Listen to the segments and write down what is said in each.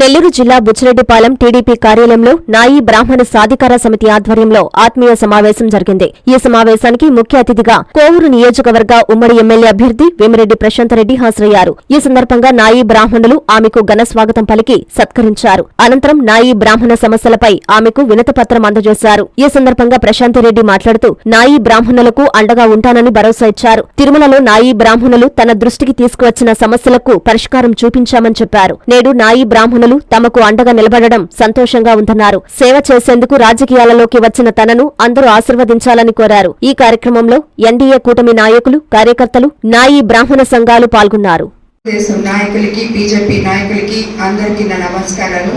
నెల్లూరు జిల్లా బుచ్చిరెడ్డిపాలెం టీడీపీ కార్యాలయంలో నాయి బ్రాహ్మణ సాధికార సమితి ఆధ్వర్యంలో ఆత్మీయ సమావేశం జరిగింది. ఈ సమావేశానికి ముఖ్య అతిథిగా కోవూరు నియోజకవర్గ ఉమ్మడి ఎమ్మెల్యే అభ్యర్థి వేమిరెడ్డి ప్రశాంతరెడ్డి హాజరయ్యారు. ఈ సందర్భంగా నాయి బ్రాహ్మణులు ఆమెకు ఘన స్వాగతం పలికి సత్కరించారు. అనంతరం నాయి బ్రాహ్మణ సమస్యలపై ఆమెకు వినతపత్రం అందజేశారు. ఈ సందర్భంగా ప్రశాంతిరెడ్డి మాట్లాడుతూ నాయి బ్రాహ్మణులకు అండగా ఉంటానని భరోసా ఇచ్చారు. తిరుమలలో నాయి బ్రాహ్మణులు తన దృష్టికి తీసుకువచ్చిన సమస్యలకు పరిష్కారం చూపించామని చెప్పారు. నేడు నాయి అభిమానులు తమకు అండగా నిలబడడం సంతోషంగా ఉందన్నారు. సేవ చేసేందుకు రాజకీయాలలోకి వచ్చిన తనను అందరూ ఆశీర్వదించాలని కోరారు. ఈ కార్యక్రమంలో ఎన్డీఏ కూటమి నాయకులు కార్యకర్తలు నాయీ బ్రాహ్మణ సంఘాలు పాల్గొన్నారు. దేశం నాయకులకి బీజేపీ నాయకులకి అందరికీ నా నమస్కారాలు.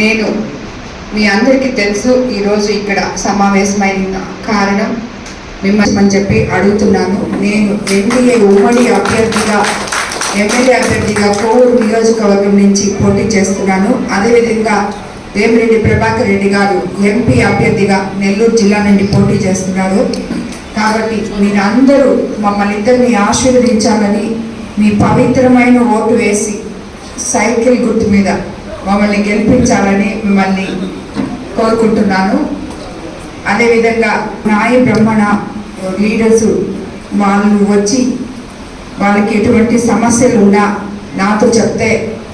నేను మీ అందరికీ తెలుసు ఈరోజు ఇక్కడ సమావేశమైన కారణం. మిమ్మల్ని చెప్పి అడుగుతున్నాను. నేను ఎన్డీఏ ఉమ్మడి అభ్యర్థిగా ఎమ్మెల్యే అభ్యర్థిగా కోవూరు నియోజకవర్గం నుంచి పోటీ చేస్తున్నాను. అదేవిధంగా వేమిరెడ్డి ప్రభాకర్ రెడ్డి గారు ఎంపీ అభ్యర్థిగా నెల్లూరు జిల్లా నుండి పోటీ చేస్తున్నారు. కాబట్టి మీరందరూ మమ్మల్ని ఇద్దరిని ఆశీర్వదించాలని మీ పవిత్రమైన ఓటు వేసి సైకిల్ గుర్తు మీద మమ్మల్ని గెలిపించాలని మిమ్మల్ని కోరుకుంటున్నాను. అదేవిధంగా నాయ బ్రహ్మణ లీడర్స్ వాళ్ళు వచ్చి వాళ్ళకి ఎటువంటి సమస్యలు ఉన్నా నాతో చెప్తే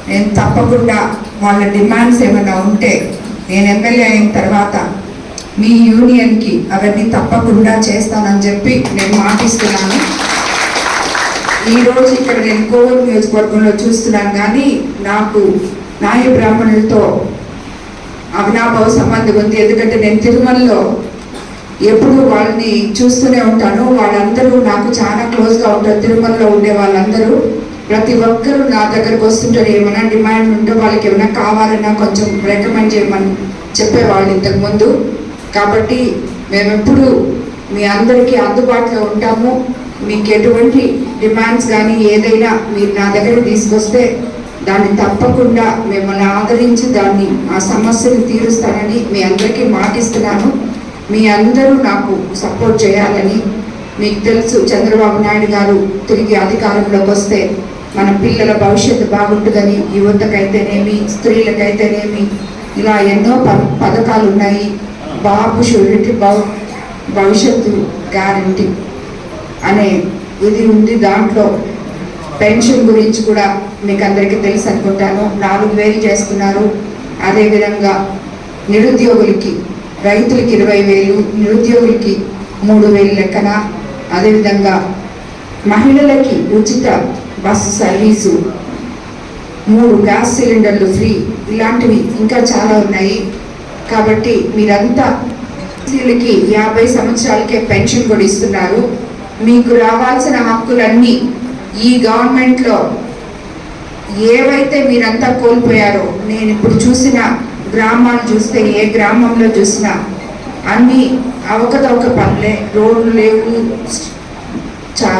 నేను తప్పకుండా వాళ్ళ డిమాండ్స్ ఏమైనా ఉంటే నేను ఎమ్మెల్యే అయిన తర్వాత మీ యూనియన్కి అవన్నీ తప్పకుండా చేస్తానని చెప్పి నేను మాటిస్తున్నాను. ఈ రోజు ఇక్కడ నేను కోవూరు నియోజకవర్గంలో చూస్తున్నాను కానీ నాకు నాయ బ్రాహ్మణులతో అవినాభావ సంబంధం ఉంది. ఎందుకంటే నేను తిరుమలలో ఎప్పుడు వాళ్ళని చూస్తూనే ఉంటాను. వాళ్ళందరూ నాకు చాలా క్లోజ్గా ఉంటారు. తిరుమలలో ఉండే వాళ్ళందరూ ప్రతి ఒక్కరూ నా దగ్గరకు వస్తుంటారు. ఏమైనా డిమాండ్ ఉంటే వాళ్ళకి ఏమైనా కావాలన్నా కొంచెం రికమెండ్ చేయమని చెప్పేవాళ్ళు ఇంతకుముందు కాబట్టి మేము ఎప్పుడు మీ అందరికీ అందుబాటులో ఉంటాము. మీకు ఎటువంటి డిమాండ్స్ కానీ ఏదైనా మీరు నా దగ్గర తీసుకొస్తే దాన్ని తప్పకుండా మిమ్మల్ని ఆదరించి దాన్ని ఆ సమస్యను తీరుస్తానని మీ అందరికీ మాటిస్తున్నాను. మీ అందరూ నాకు సపోర్ట్ చేయాలని మీకు తెలుసు చంద్రబాబు నాయుడు గారు తిరిగి అధికారంలోకి వస్తే మన పిల్లల భవిష్యత్తు బాగుంటుందని యువతకైతేనేమి స్త్రీలకైతేనేమి ఇలా ఎన్నో ప పథకాలు ఉన్నాయి. బాబు షూరిటీ భవ భవిష్యత్తు గ్యారంటీ అనే ఇది ఉంది. దాంట్లో పెన్షన్ గురించి కూడా మీకు అందరికీ తెలుసు అనుకుంటాను నాలుగు వేలు చేస్తున్నారు. అదేవిధంగా నిరుద్యోగులకి రైతులకి ఇరవై వేలు నిరుద్యోగులకి మూడు వేలు లెక్కన. అదేవిధంగా మహిళలకి ఉచిత బస్సు సర్వీసు మూడు గ్యాస్ సిలిండర్లు ఫ్రీ. ఇలాంటివి ఇంకా చాలా ఉన్నాయి. కాబట్టి మీరంతా స్త్రీలకి యాభై సంవత్సరాలకే పెన్షన్ కూడా ఇస్తున్నారు. మీకు రావాల్సిన హక్కులన్నీ ఈ గవర్నమెంట్లో ఏవైతే మీరంతా కోల్పోయారో నేను ఇప్పుడు చూసిన గ్రామాలు చూస్తే ఏ గ్రామంలో చూసినా అన్ని అవకతవక పనులే. రోడ్లు లేవు చా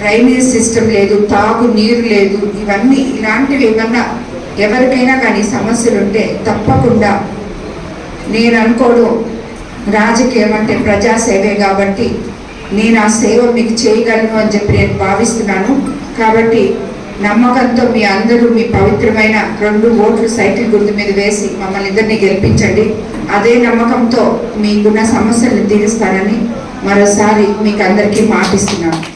డ్రైనేజ్ సిస్టమ్ లేదు తాగు నీరు లేదు. ఇవన్నీ ఇలాంటివి ఏమన్నా ఎవరికైనా కానీ సమస్యలు ఉంటే తప్పకుండా నేను అనుకోవడం రాజకీయం అంటే ప్రజాసేవే కాబట్టి నేను ఆ సేవ మీకు చేయగలను అని చెప్పి నేను భావిస్తున్నాను. కాబట్టి నమ్మకంతో మీ అందరూ మీ పవిత్రమైన రెండు ఓట్లు సైకిల్ గుర్తు మీద వేసి మమ్మల్ని ఇద్దరిని గెలిపించండి. అదే నమ్మకంతో మీకున్న సమస్యలను తీరుస్తానని మరోసారి మీకు అందరికీ మాటిస్తున్నాను.